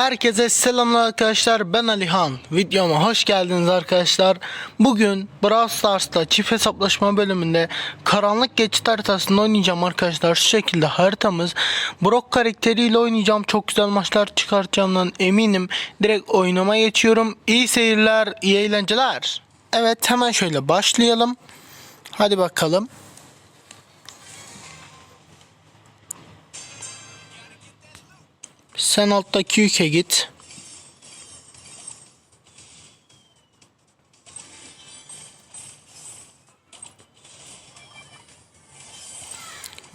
Herkese selamlar arkadaşlar. Ben Alihan. Videoma hoş geldiniz arkadaşlar. Bugün Brawl Stars'ta çift hesaplaşma bölümünde karanlık geçit haritasında oynayacağım arkadaşlar. Şu şekilde haritamız. Brock karakteriyle oynayacağım. Çok güzel maçlar çıkartacağımdan eminim. Direkt oynama geçiyorum. İyi seyirler iyi eğlenceler. Evet hemen şöyle başlayalım. Hadi bakalım Sen alttaki yüke git.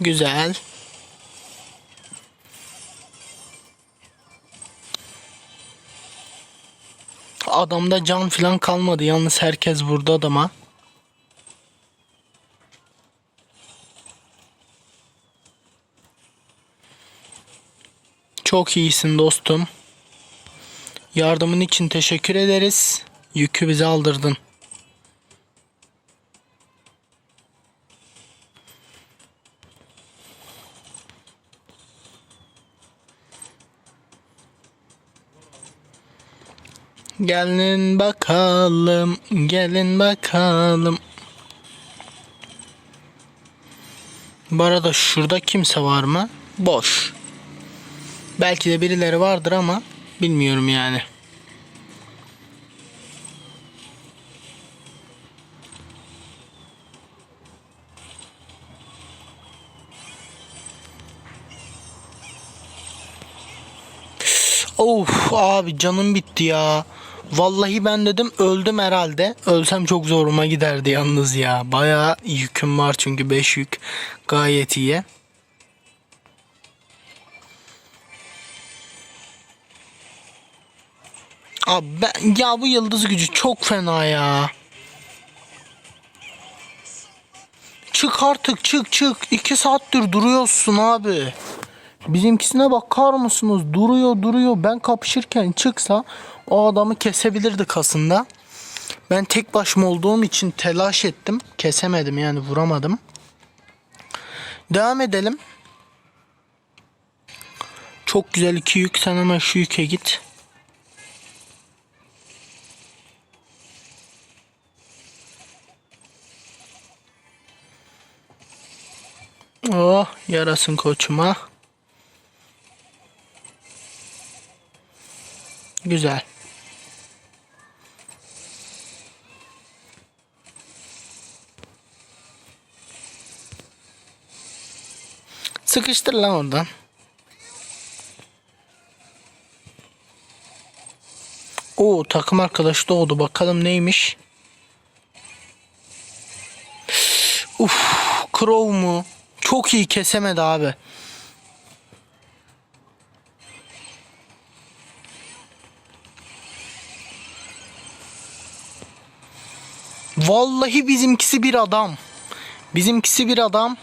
Güzel. Adamda can filan kalmadı. Yalnız herkes vurdu adama. Çok iyisin dostum. Yardımın için teşekkür ederiz. Yükü bize aldırdın. Gelin bakalım, gelin bakalım. Bu arada şurada kimse var mı? Boş. Belki de birileri vardır ama bilmiyorum yani. Of abi canım bitti ya. Vallahi ben dedim öldüm herhalde. Ölsem çok zoruma giderdi yalnız ya. Bayağı yüküm var çünkü 5 yük gayet iyi. Abi ben, ya bu yıldız gücü çok fena ya. Çık artık çık çık. İki saattir duruyorsun abi. Bizimkisine bakar mısınız? Duruyor duruyor. Ben kapışırken çıksa o adamı kesebilirdi kasında. Ben tek başıma olduğum için telaş ettim. Kesemedim yani vuramadım. Devam edelim. Çok güzel iki yük. Sen hemen şu yüke git. Oh yarasın koçuma. Güzel. Sıkıştır lan oradan. Oo takım arkadaşı doğdu. Bakalım neymiş. Uf, Crow mu? Çok iyi kesemedi abi. Vallahi bizimkisi bir adam. Bizimkisi bir adam.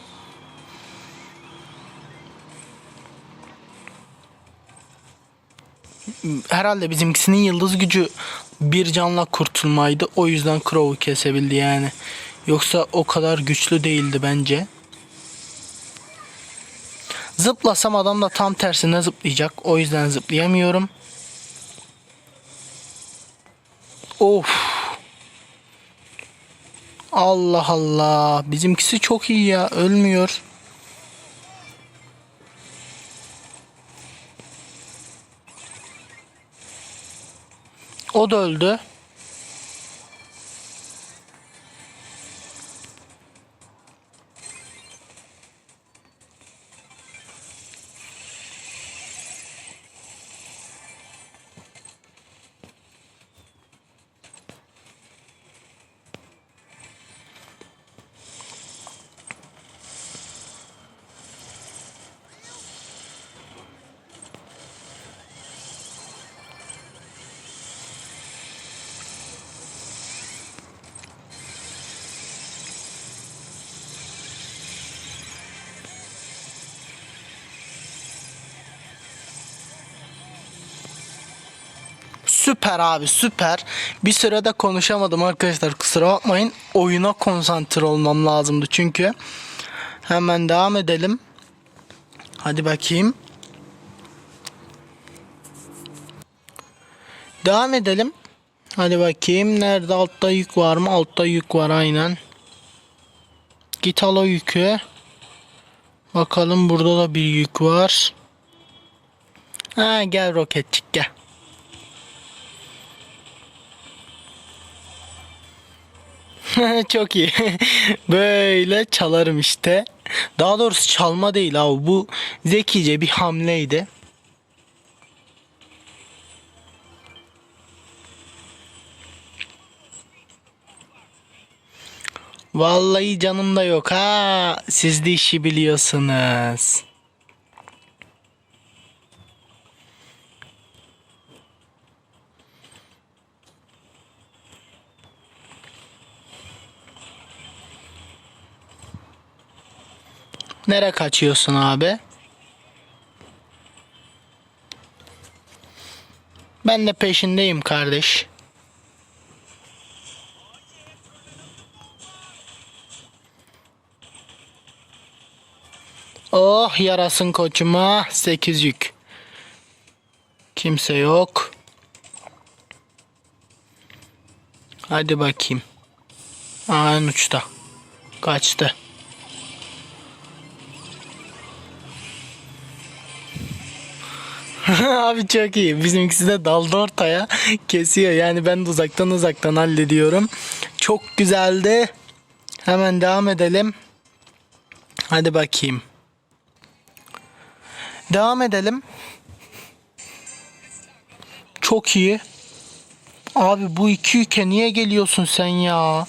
Herhalde bizimkisinin yıldız gücü bir canla kurtulmaydı. O yüzden Crow'u kesebildi yani. Yoksa o kadar güçlü değildi bence. Zıplasam adam da tam tersine zıplayacak. O yüzden zıplayamıyorum. Of. Allah Allah. Bizimkisi çok iyi ya. Ölmüyor. O da öldü. Süper abi süper. Bir sürede konuşamadım arkadaşlar kusura bakmayın. Oyuna konsantre olmam lazımdı çünkü. Hemen devam edelim. Hadi bakayım. Devam edelim. Hadi bakayım. Nerede altta yük var mı? Altta yük var aynen. Git al o yükü. Bakalım burada da bir yük var. Ha gel roketçik gel. Çok iyi. Böyle çalarım işte. Daha doğrusu çalma değil abi. Bu zekice bir hamleydi. Vallahi canım da yok ha. Siz de işi biliyorsunuz. Nere kaçıyorsun abi? Ben de peşindeyim kardeş. Oh yarasın koçuma 8 yük. Kimse yok. Hadi bakayım. Aa uçta. Kaçtı. Abi çok iyi. Bizimkisi de daldı ortaya. Kesiyor. Yani ben de uzaktan uzaktan hallediyorum. Çok güzeldi. Hemen devam edelim. Hadi bakayım. Devam edelim. Çok iyi. Abi bu iki yüke niye geliyorsun sen ya?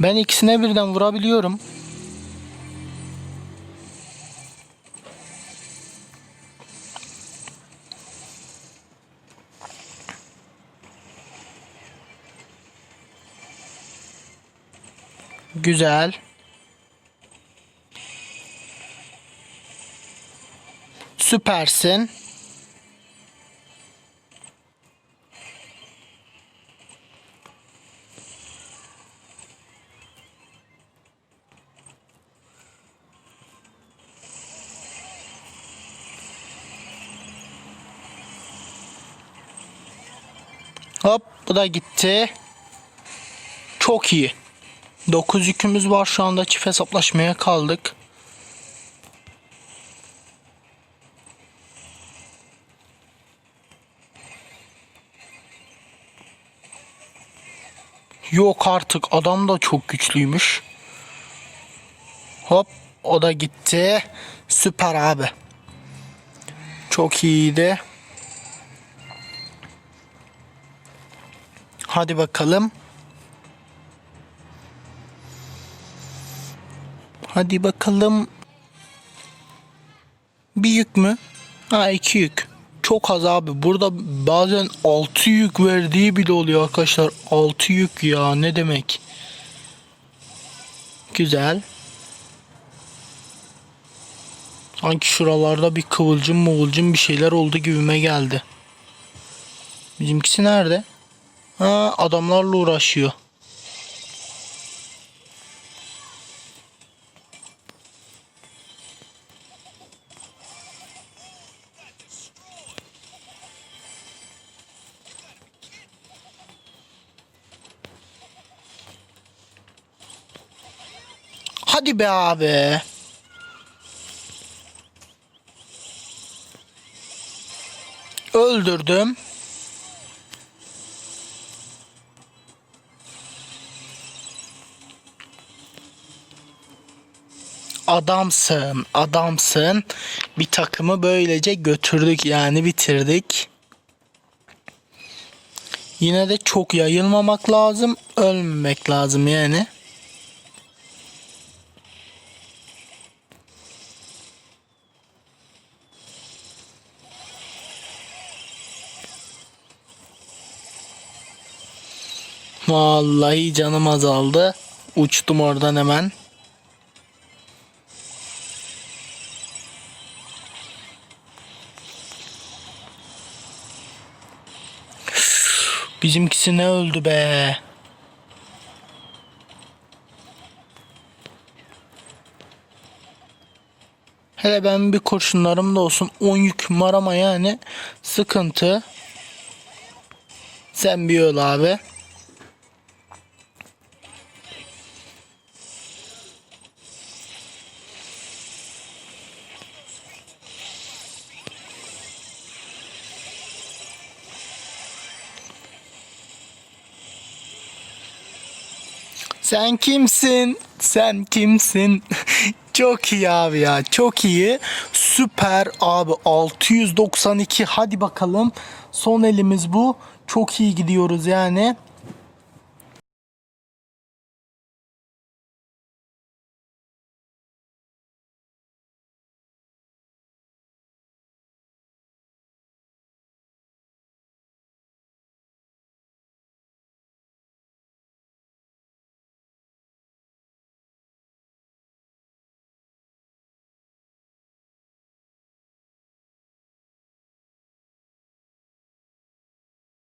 Ben ikisine birden vurabiliyorum. Güzel. Süpersin. Hop bu da gitti. Çok iyi. 9 yükümüz var şu anda çift hesaplaşmaya kaldık. Yok artık adam da çok güçlüymüş. Hop o da gitti. Süper abi. Çok iyiydi. Hadi bakalım. Hadi bakalım. Bir yük mü? Ha iki yük. Çok az abi. Burada bazen 6 yük verdiği bile oluyor arkadaşlar. 6 yük ya ne demek. Güzel. Sanki şuralarda bir kıvılcım mıvılcım bir şeyler oldu gibime geldi. Bizimkisi nerede? Ha adamlarla uğraşıyor. Hadi be abi. Öldürdüm. Adamsın, adamsın. Bir takımı böylece götürdük yani bitirdik. Yine de çok yayılmamak lazım, ölmemek lazım yani. Vallahi canım azaldı. Uçtum oradan hemen. Bizimkisi ne öldü be. Hele ben bir kurşunlarım da olsun 10 yük var ama yani sıkıntı. Sen bir öl abi. Sen kimsin? Sen kimsin? çok iyi abi ya. Çok iyi. Süper abi. 692. Hadi bakalım. Son elimiz bu. Çok iyi gidiyoruz yani.